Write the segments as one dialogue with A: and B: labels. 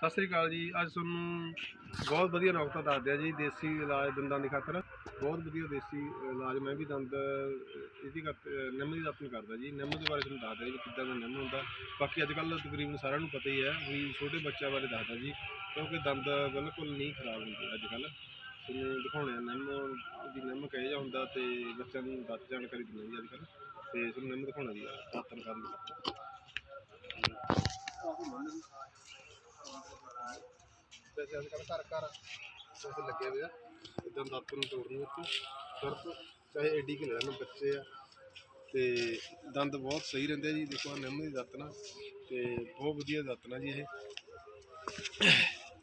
A: ਸਤਿ ਸ੍ਰੀ ਅਕਾਲ ਜੀ। ਅੱਜ ਤੁਹਾਨੂੰ ਬਹੁਤ ਵਧੀਆ ਨੁਕਤਾ ਦੱਸਦੇ ਆ ਜੀ, ਦੇਸੀ ਇਲਾਜ ਦੰਦਾਂ ਦੀ ਖਾਤਰ। ਬਹੁਤ ਵਧੀਆ ਦੇਸੀ ਇਲਾਜ, ਮੈਂ ਵੀ ਦੰਦ, ਇਹਦੀ ਖਾਤਰ ਨਿੰਮ ਦੀ ਦਾਤਨ ਕਰਦਾ ਜੀ। ਨਿੰਮ ਦੇ ਬਾਰੇ ਤੁਹਾਨੂੰ ਦੱਸਦਾ ਜੀ, ਕਿੱਦਾਂ ਦਾ ਨਿੰਮ ਹੁੰਦਾ। ਬਾਕੀ ਅੱਜ ਕੱਲ੍ਹ ਤਕਰੀਬਨ ਸਾਰਿਆਂ ਨੂੰ ਪਤਾ ਹੀ ਹੈ, ਵੀ ਛੋਟੇ ਬੱਚਿਆਂ ਬਾਰੇ ਦੱਸਦਾ ਜੀ, ਕਿਉਂਕਿ ਦੰਦ ਬਿਲਕੁਲ ਨਹੀਂ ਖਰਾਬ ਹੁੰਦੇ ਅੱਜ ਕੱਲ੍ਹ। ਤੁਹਾਨੂੰ ਦਿਖਾਉਣੇ ਆ ਨਿੰਮ ਦੀ ਨਿੰਮ ਕਹੇ ਜਾ ਹੁੰਦਾ ਤੇ ਬੱਚਿਆਂ ਨੂੰ ਦੱਸ ਜਾਣਕਾਰੀ ਦਿੰਦੇ ਜੀ ਅੱਜ ਕੱਲ੍ਹ। ਤੇ ਤੁਹਾਨੂੰ ਨਿੰਮ ਦਿਖਾਉਣਾ ਜੀ ਦਾਤਨ ਕਰਨ ਵੈਸੇ ਅੱਜ ਕੱਲ੍ਹ ਘਰ ਘਰ ਵੈਸੇ ਲੱਗੇ ਹੋਏ ਆ। ਇਦਾਂ ਦਾਤਰ ਨੂੰ ਤੋੜਨ ਵਿੱਚ। ਸਿਰਫ ਚਾਹੇ ਐਡੀ ਕਿ ਲੈਣ ਬੱਚੇ ਆ। ਤੇ ਦੰਦ ਬਹੁਤ ਸਹੀ ਰਹਿੰਦੇ ਆ ਜੀ। ਦੇਖੋ ਆਹ ਨਿੰਮ ਦੀ ਦਾਤਨਾ ਤੇ ਬਹੁਤ ਵਧੀਆ ਦਾਤਨਾ ਜੀ ਇਹ।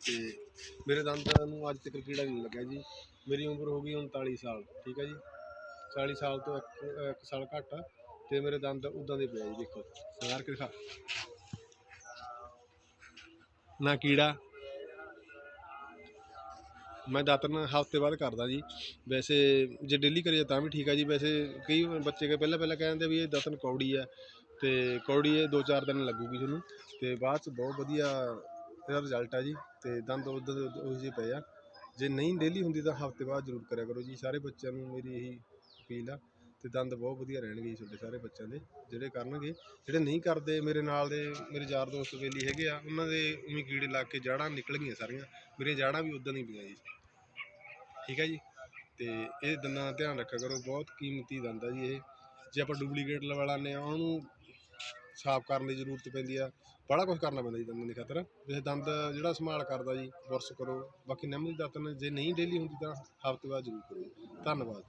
A: ਤੇ ਮੇਰੇ ਦੰਦਾਂ ਨੂੰ ਅੱਜ ਤੱਕ ਕੀੜਾ ਨਹੀਂ ਲੱਗਿਆ ਜੀ। ਮੇਰੀ ਉਮਰ ਹੋ ਗਈ 39 ਸਾਲ। ਠੀਕ ਹੈ ਜੀ? 40 ਸਾਲ ਤੋਂ ਇੱਕ ਸਾਲ ਘੱਟ ਆ। ਤੇ ਮੇਰੇ ਦੰਦ ਉਦਾਂ ਦੇ ਪਏ ਜੀ। ਦੇਖੋ ਸਵਾਰ ਕੇ ਦਿਖਾ। ਨਾ ਕੀੜਾ ਮੈਂ ਦਾਤਨ ਹਫ਼ਤੇ ਬਾਅਦ ਕਰਦਾ ਜੀ। ਵੈਸੇ ਜੇ ਡੇਲੀ ਕਰੀਏ ਤਾਂ ਵੀ ਠੀਕ ਆ ਜੀ। ਵੈਸੇ ਕਈ ਬੱਚੇ ਕੇ ਪਹਿਲਾਂ ਪਹਿਲਾਂ ਕਹਿੰਦੇ ਵੀ ਇਹ ਦਾਤਨ ਕੌੜੀ ਆ ਤੇ ਕੌੜੀ ਇਹ 2-4 ਦਿਨ ਲੱਗੂਗੀ ਤੁਹਾਨੂੰ ਤੇ ਬਾਅਦ ਚ ਬਹੁਤ ਵਧੀਆ ਇਹਦਾ ਰਿਜ਼ਲਟ ਆ ਜੀ ਤੇ ਦੰਦ ਉਦੋਂ ਦੇ ਉਹੋ ਜਿਹੇ ਪਏ ਆ। ਜੇ ਨਹੀਂ ਡੇਲੀ ਹੁੰਦੀ ਤਾਂ ਹਫ਼ਤੇ ਬਾਅਦ ਜ਼ਰੂਰ ਕਰਿਆ ਕਰੋ ਜੀ। ਸਾਰੇ ਬੱਚਿਆਂ ਨੂੰ ਮੇਰੀ ਇਹੀ ਅਪੀਲ ਆ। ਤੇ ਦੰਦ ਬਹੁਤ ਵਧੀਆ ਰਹਿਣਗੇ ਜੀ ਤੁਹਾਡੇ ਸਾਰੇ ਬੱਚਿਆਂ ਦੇ, ਜਿਹੜੇ ਕਰਨਗੇ, ਜਿਹੜੇ ਨਹੀਂ ਕਰਦੇ ਮੇਰੇ ਨਾਲ ਦੇ, ਮੇਰੇ ਯਾਰ ਦੋਸਤ ਵੇਲੀ ਹੈਗੇ ਆ, ਉਹਨਾਂ ਦੇ ਉਵੇਂ ਕੀੜੇ ਲੱਗ ਕੇ ਜਾੜਾਂ ਨਿਕਲ ਗਈਆਂ ਸਾਰੀਆਂ, ਮੇਰੀਆਂ ਜਾੜਾਂ ਵੀ ਉਦਾਂ ਨਹੀਂ ਪਈਆਂ ਜੀ। ਠੀਕ ਹੈ ਜੀ? ਤੇ ਇਹ ਦੰਦਾਂ ਦਾ ਧਿਆਨ ਰੱਖਿਆ ਕਰੋ, ਬਹੁਤ ਕੀਮਤੀ ਦੰਦ ਆ ਜੀ ਇਹ। ਜੇ ਆਪਾਂ ਡੁਪਲੀਕੇਟ ਲਵਾ ਲਾਉਂਦੇ ਆ ਉਹਨੂੰ ਸਾਫ਼ ਕਰਨ ਦੀ ਜ਼ਰੂਰਤ ਪੈਂਦੀ ਆ। ਬੜਾ ਕੁਝ ਕਰਨਾ ਪੈਂਦਾ ਜੀ ਦੰਦਾਂ ਦੀ ਖਾਤਰ। ਇਹ ਦੰਦ ਜਿਹੜਾ ਸੰਭਾਲ ਕਰਦਾ ਜੀ ਬੁਰਸ਼ ਕਰੋ, ਬਾਕੀ ਨਿੰਮ ਦੀ ਦਾਤਨ ਜੇ ਨਹੀਂ ਡੇਲੀ ਹੁੰਦੀ ਤਾਂ ਹਫ਼ਤੇ ਬਾਅਦ ਜ਼ਰੂਰ ਕਰੋ। ਧੰਨਵਾਦ।